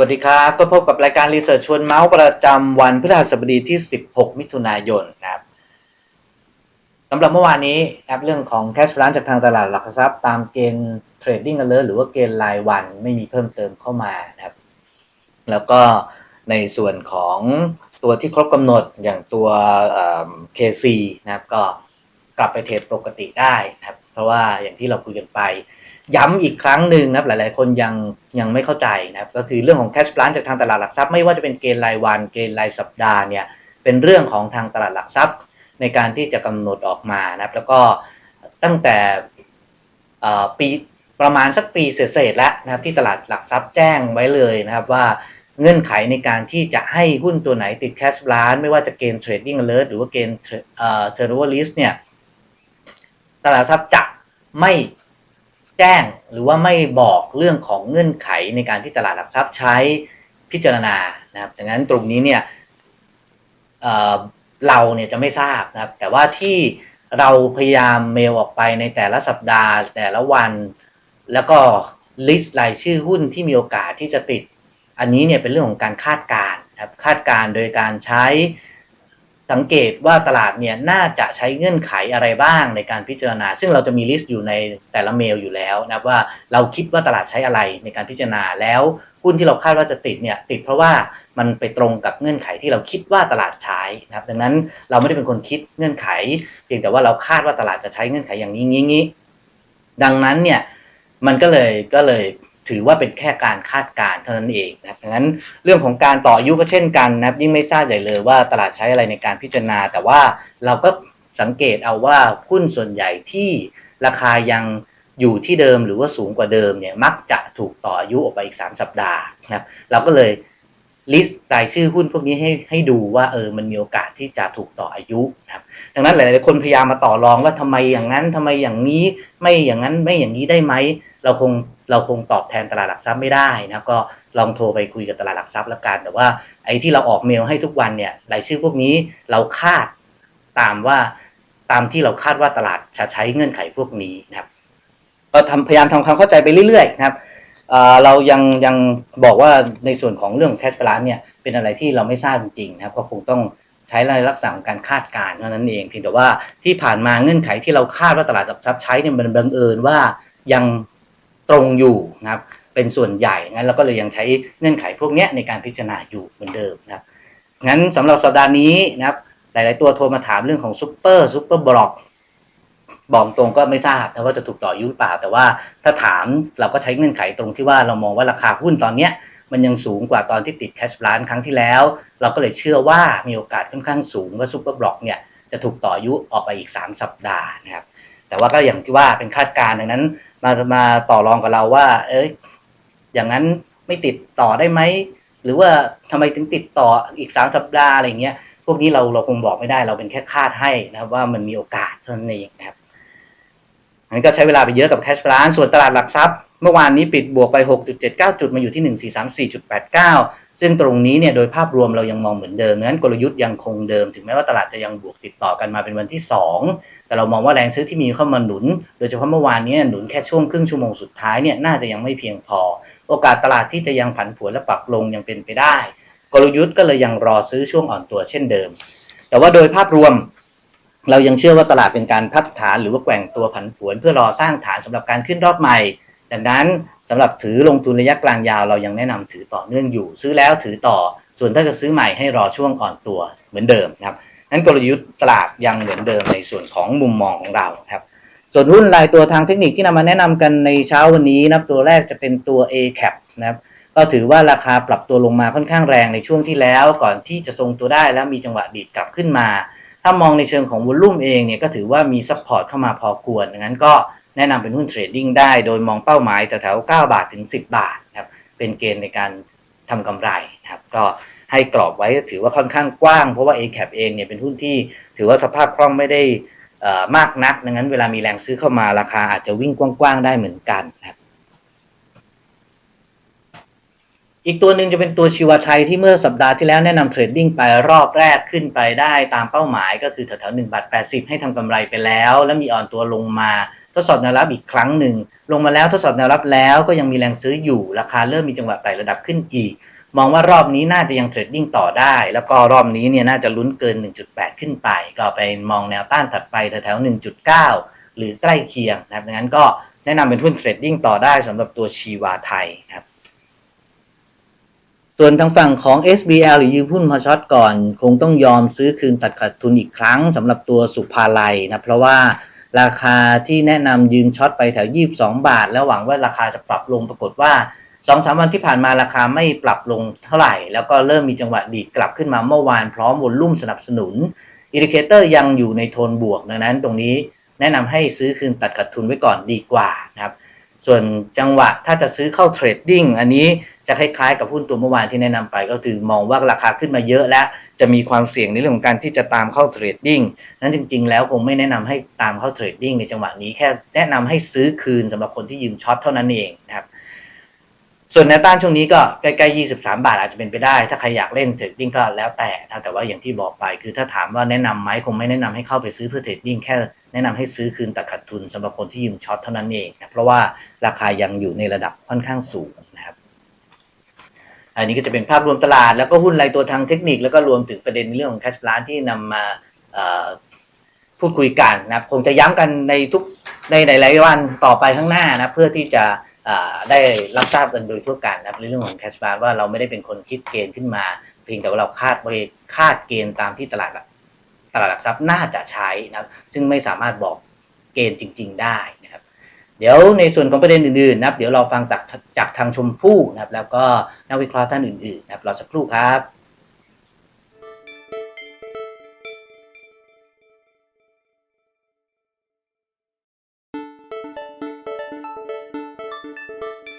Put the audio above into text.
วัสดีครับ ก็พบกับรายการรีเสิร์ชชวนเมาส์ประจำวันพฤหัสบดีที่ 16 มิถุนายนนะครับสำหรับเมื่อวานนี้นะครับเรื่องของแคชร้านจากทางตลาดหลักทรัพย์ตามเกณฑ์เทรดดิ้งกันเลยหรือว่าเกณฑ์รายวันไม่มีเพิ่มเติมเข้ามานะครับ แล้วก็ในส่วนของตัวที่ครบกำหนดอย่างตัวเอ่อ KC นะครับก็กลับไปเทรดปกติได้นะครับ เพราะว่าอย่างที่เราคุยกันไป ย้ำอีกครั้งหนึ่งนะครับหลาย ๆ คนยังยังไม่เข้าใจนะครับก็คือเรื่องของ cash plan จากทางตลาดหลักทรัพย์ไม่ว่าจะเป็นเกณฑ์รายวันเกณฑ์รายสัปดาห์เนี่ยเป็นเรื่องของทางตลาดหลักทรัพย์ ในการที่จะกำหนดออกมานะครับแล้วก็ตั้งแต่ปีประมาณสักปีเศษๆแล้วนะครับที่ตลาดหลักทรัพย์แจ้งไว้เลยนะครับว่าเงื่อนไขในการที่จะให้หุ้นตัวไหนติด cash plan ไม่ว่าจะเกณฑ์ trading alert หรือว่าเกณฑ์เอ่อ turnover list เนี่ยตลาดทรัพย์จะไม่ แจ้งหรือว่าไม่บอกเรื่องของเงื่อนไขในการที่ตลาดหลักทรัพย์ใช้พิจารณานะครับดังนั้นตรงนี้เนี่ยเเราเนี่ยจะไม่ทราบนะครับ แต่ว่าที่เราพยายามเมลออกไปในแต่ละสัปดาห์ แต่ละวัน แล้วก็ลิสต์รายชื่อหุ้นที่มีโอกาสที่จะติด อันนี้เนี่ยเป็นเรื่องของการคาดการณ์ครับคาดการณ์โดยการใช้ สังเกตว่าตลาดเนี่ยน่าจะใช้เงื่อนไขอะไรบ้างในการพิจารณา ซึ่งเราจะมีลิสต์อยู่ในแต่ละเมลอยู่แล้วนะครับว่าเราคิดว่าตลาดใช้อะไรในการพิจารณาแล้วหุ้นที่เราคาดว่าจะติดเนี่ยติดเพราะว่ามันไปตรงกับเงื่อนไขที่เราคิดว่าตลาดใช้นะครับ ดังนั้นเราไม่ได้เป็นคนคิดเงื่อนไข เพียงแต่ว่าเราคาดว่าตลาดจะใช้เงื่อนไขอย่างนี้งี้งี้ดังนั้นเนี่ยมันก็เลยก็เลย ถือว่าเป็นแค่การคาดการณ์เท่านั้นเองนะครับดังนั้นเรื่องของการต่ออายุก็เช่นกันนะครับยิ่งไม่ทราบใหญ่เลยว่าตลาดใช้อะไรในการพิจารณา แต่ว่าเราก็สังเกตเอาว่าหุ้นส่วนใหญ่ที่ราคายังอยู่ที่เดิมหรือว่าสูงกว่าเดิมเนี่ยมักจะถูกต่ออายุออกไปอีก 3 สัปดาห์นะครับเราก็เลยลิสต์รายชื่อหุ้นพวกนี้ให้ให้ดูว่าเออมันมีโอกาสที่จะถูกต่ออายุนะครับดังนั้นหลาย ๆ คนพยายามมาต่อรองว่าทำไมอย่างนั้นทำไมอย่างนี้ไม่อย่างนั้นไม่อย่างนี้ได้ไหมเราคง เราคงตอบแทนตลาดหลักทรัพย์ไม่ได้นะครับก็ลองโทรไปคุยกับตลาดหลักทรัพย์แล้วกัน แต่ว่าไอ้ที่เราออกเมลให้ทุกวันเนี่ยรายชื่อพวกนี้เราคาดตามว่าตามที่เราคาดว่าตลาดจะใช้เงื่อนไขพวกนี้นะครับก็ทำพยายามทำความเข้าใจไปเรื่อยๆนะครับเอ่อเรายังยังบอกว่าในส่วนของเรื่องแคชบาลานเนี่ยเป็นอะไรที่เราไม่ทราบจริงๆนะครับก็คงต้องใช้ในลักษณะของการคาดการณ์เท่านั้นเองเพียงแต่ว่าที่ผ่านมาเงื่อนไขที่เราคาดว่าตลาดหลักทรัพย์ใช้เนี่ยมันบังเอิญว่ายัง ตรงอยู่นะครับเป็นส่วนใหญ่งั้นเราก็เลยยังใช้เงื่อนไขพวกนี้ในการพิจารณาอยู่เหมือนเดิมนะครับงั้นสำหรับสัปดาห์นี้นะครับหลาย ๆ ตัวโทรมาถามเรื่องของซูเปอร์ซูเปอร์บล็อกบอกตรงก็ไม่ทราบนะว่าจะถูกต่อยุหรือเปล่า แต่ว่าถ้าถามเราก็ใช้เงื่อนไขตรงที่ว่าเรามองว่าราคาหุ้นตอนเนี้ยมันยังสูงกว่าตอนที่ติดแคชบลันครั้งที่แล้ว เราก็เลยเชื่อว่ามีโอกาสค่อนข้างสูงว่าซูเปอร์บล็อกเนี่ยจะถูกต่อยุออกไปอีก 3 สัปดาห์นะครับแต่ว่าก็อย่างที่ว่าเป็นคาดการณ์ดังนั้น มามาต่อรองกับเราว่า เอ้ยอย่างนั้นไม่ติดต่อได้ไหมหรือว่าทำไมถึงติดต่ออีก3สัปดาห์อะไรเงี้ย พวกนี้เราเราคงบอกไม่ได้เราเป็นแค่คาดให้นะครับ ว่ามันมีโอกาสเท่านั้นเองนะครับอันนี้ก็ใช้เวลาไปเยอะกับแคชบลันส่วนตลาดหลักทรัพย์ เมื่อวานนี้ปิดบวกไป 6.79 จุดมาอยู่ที่ 1434.89 ซึ่งตรงนี้เนี่ยโดยภาพรวมเรายังมองเหมือนเดิมนั้นกลยุทธ์ยังคงเดิม ถึงแม้ว่าตลาดจะยังบวกติดต่อกันมาเป็นวันที่ 2 แต่เรามองว่าแรงซื้อที่มีเข้ามาหนุน โดยเฉพาะเมื่อวานนี้หนุนแค่ช่วงครึ่งชั่วโมงสุดท้ายเนี่ยน่าจะยังไม่เพียงพอ โอกาสตลาดที่จะยังผันผวนและปรับลงยังเป็นไปได้ กลยุทธ์ก็เลยยังรอซื้อช่วงอ่อนตัวเช่นเดิม แต่ว่าโดยภาพรวมเรายังเชื่อว่าตลาดเป็นการพักฐานหรือว่าแกว่งตัวผันผวน เพื่อรอสร้างฐานสำหรับการขึ้นรอบใหม่ ดังนั้นสำหรับถือลงทุนระยะกลางยาวเรายังแนะนำถือต่อเนื่องอยู่ ซื้อแล้วถือต่อ ส่วนถ้าจะซื้อใหม่ให้รอช่วงอ่อนตัวเหมือนเดิมนะครับนั้นกลยุทธ์ตลาดยังเหมือนเดิมในส่วนของมุมมองของเราครับส่วนหุ้นรายตัวทางเทคนิคที่นำมาแนะนำกันในเช้าวันนี้นะครับตัวแรกจะเป็นตัว A cap นะครับก็ถือว่าราคาปรับตัวลงมาค่อนข้างแรงในช่วงที่แล้ว ก่อนที่จะทรงตัวได้แล้วมีจังหวะดีดกลับขึ้นมา ถ้ามองในเชิงของวอลลุ่มเองเนี่ยก็ถือว่ามีซัพพอร์ตเข้ามาพอควรดังนั้นก็ แนะนำเป็นหุ้นเทรดดิ้งได้โดยมองเป้าหมายแถวๆ9บาทถึง 10 บาทนะครับเป็นเกณฑ์ในการทำกำไรนะครับก็ให้กรอบไว้ถือว่าค่อนข้างกว้างเพราะว่า A-cap เองเนี่ยเป็นหุ้นที่ถือว่าสภาพคล่องไม่ได้อ่อมากนักดังนั้นเวลามีแรงซื้อเข้ามาราคาอาจจะวิ่งกว้างๆได้เหมือนกันนะครับอีกตัวหนึ่งจะเป็นตัวชีวไทยที่เมื่อสัปดาห์ที่แล้วแนะนำเทรดดิ้งไปรอบแรกขึ้นไปได้ตามเป้าหมายก็คือแถวๆหนึ่งบาทแปดสิบให้ทำกำไรไปแล้ว แล้วมีอ่อนตัวลงมา ดสอบแนวรับอีกครั้งหนึ่ง ลงมาแล้วทดสอบแนวรับแล้วก็ยังมีแรงซื้ออยู่ราคาเริ่มมีจังหวะไต่ระดับขึ้นอีก มองว่ารอบนี้น่าจะยังเทรดดิ้งต่อได้ แล้วก็รอบนี้เนี่ยน่าจะลุ้นเกิน 1.8 ขึ้นไป ก็ไปมองแนวต้านถัดไปแถวๆ1.9 หรือใกล้เคียงนะครับดังนั้นก็แนะนำเป็นหุ้นเทรดดิ้งต่อได้สำหรับตัวชีวาไทยครับส่วนทางฝั่งของ SBL หรือยืมหุ้นมาช็อตก่อน คงต้องยอมซื้อคืนตัดขาดทุนอีกครั้งสำหรับตัวสุภาลัยนะเพราะว่า ราคาที่แนะนำยืนช็อตไปแถว 22 บาท แล้วหวังว่าราคาจะปรับลงปรากฏว่า2-3สามวันที่ผ่านมาราคาไม่ปรับลงเท่าไหร่ แล้วก็เริ่มมีจังหวะดีดกลับขึ้นมาเมื่อวานพร้อมวอลลุ่มสนับสนุนอินดิเคเตอร์ยังอยู่ในโทนบวกดังนั้นตรงนี้แนะนำให้ซื้อคืนตัดขาดทุนไว้ก่อนดีกว่านะครับส่วนจังหวะถ้าจะซื้อเข้าเทรดดิ้งอันนี้จะคล้ายๆกับหุ้นตัวเมื่อวานที่แนะนำไปก็คือมองว่าราคาขึ้นมาเยอะแล้ว จะมีความเสี่ยงในเรื่องของการที่จะตามเข้าเทรดดิ้งนั้นจริง ๆ แล้วคงไม่แนะนำให้ตามเข้าเทรดดิ้งในจังหวะนี้แค่แนะนำให้ซื้อคืนสำหรับคนที่ยืมช็อตเท่านั้นเองนะครับส่วนแนวต้านช่วงนี้ก็ใกล้ๆ 23 บาทอาจจะเป็นไปได้ ถ้าใครอยากเล่นเทรดดิ้งก็แล้วแต่นะแต่ว่าอย่างที่บอกไปคือถ้าถามว่าแนะนำไหมคงไม่แนะนำให้เข้าไปซื้อเพื่อเทรดดิ้งแค่แนะนำให้ซื้อคืนตัดขาดทุนสำหรับคนที่ยืมช็อตเท่านั้นเองนะเพราะว่าราคายังอยู่ในระดับค่อนข้างสูง อันนี้ก็จะเป็นภาพรวมตลาด แล้วก็หุ้นรายตัวทางเทคนิค แล้วก็รวมถึงประเด็นเรื่องของแคชพลานที่นำมาพูดคุยกันนะครับคงจะย้ำกันในทุกในหลายๆวันต่อไปข้างหน้านะเพื่อที่จะได้รับทราบกันโดยทั่วกันนะครับในเรื่องของแคชพลานว่าเราไม่ได้เป็นคนคิดเกณฑ์ขึ้นมา เพียงแต่ว่าเราคาดบริคาดเกณฑ์ตามที่ตลาดตลาดหลักทรัพย์น่าจะใช้นะครับซึ่งไม่สามารถบอกเกณฑ์จริง ๆ ได้ เดี๋ยวในส่วนของประเด็นอื่นๆนะครับ เดี๋ยวเราฟังจากจากทางชมพู่นะครับ แล้วก็นักวิเคราะห์ท่านอื่นๆนะครับรอสักครู่ครับ